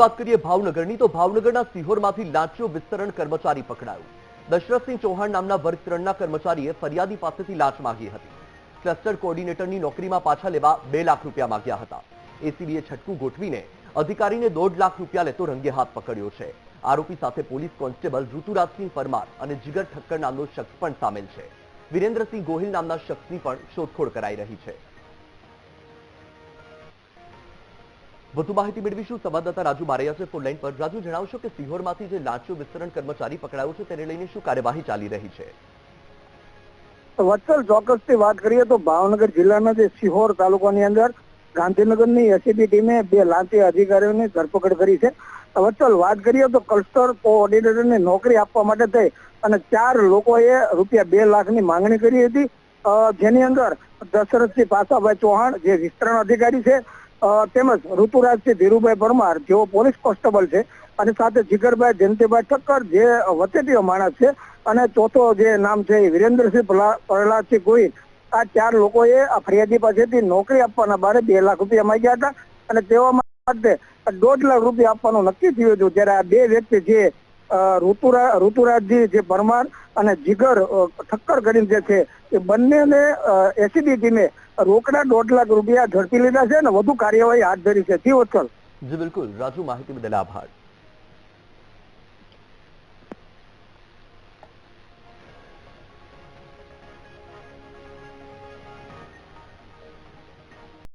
વાત કરીએ ભાવનગરની, તો ભાવનગરના સિહોરમાંથી લાંચો વિસ્તરણ કર્મચારી પકડાયો. દશરથસિંહ ચૌહાણ નામના વર્ગ ત્રણના કર્મચારીએ ફરિયાદી પાસેથી લાંચ માંગી હતી. ક્લસ્ટર કોઓર્ડિનેટરની નોકરીમાં પાછા લેવા બે લાખ રૂપિયા માંગ્યા હતા. એસીબીએ છટકું ગોઠવીને અધિકારીને દોઢ લાખ રૂપિયા લેતો રંગે હાથ પકડ્યો છે. આરોપી સાથે પોલીસ કોન્સ્ટેબલ ઋતુરાજસિંહ પરમાર અને જીગર ઠક્કર નામનો શખ્સ પણ સામેલ છે. વિરેન્દ્રસિંહ ગોહિલ નામના શખ્સની પણ શોધખોળ કરાઈ રહી છે. વધુ માહિતી મેળવીશું. સંવાદદાતા રાજુ મારૈયા છે. ફોન લાઈન પર. રાજુ, જણાવશો કે સિહોરમાંથી જે લાંચો વિસ્તરણ કર્મચારી પકડાયો છે, તેને લઈને શું કાર્યવાહી ચાલી રહી છે? વત્સલ ચોક્કસથી વાત કરીએ તો ભાવનગર જિલ્લાના જે સિહોર તાલુકાની અંદર ગાંધીનગરની એસીબી ટીમે બે લાંચી અધિકારીઓની ધરપકડ કરી છે. વત્સલ, વાત કરીએ તો ક્લસ્ટર કોઓર્ડિનેટરની નોકરી આપવા માટે થઈ અને ચાર લોકોએ રૂપિયા બે લાખની માંગણી કરી હતી. જેની અંદર દશરથસિંહ પાસાભાઈ ચૌહાણ, જે વિસ્તરણ અધિકારી છે તેમજ ઋતુરાજસિંહ ધીરુભાઈ પરમાર, જેઓ પોલીસ કોન્સ્ટેબલ છે, અને સાથે જીગરભાઈ જયંતિભાઈ ઠક્કર, જે વચેટીઓ માણસ છે, અને ચોથો જે નામ છે વિરેન્દ્રસિંહ પ્રહલા- પ્રહલાદસિંહ ગોહિલ, આ ચાર લોકોએ આ ફરિયાદી પાસેથી નોકરી આપવાના બારે બે લાખ રૂપિયા માંગ્યા હતા, અને તેઓ માટે દોઢ લાખ રૂપિયા આપવાનું નક્કી થયું હતું ત્યારે આ બે વ્યક્તિ જે ઋતુરા, ઋતુરાજજી જે પરમાર અને જીગર ઠક્કર કરીને જે છે, એ બંનેને એસીબી ટીમે રોકડા દોઢ લાખ રૂપિયા ઝડપી લીધા છે અને વધુ કાર્યવાહી હાથ ધરી છે. જી, બિલકુલ. રાજુ, માહિતી બદલ આભાર.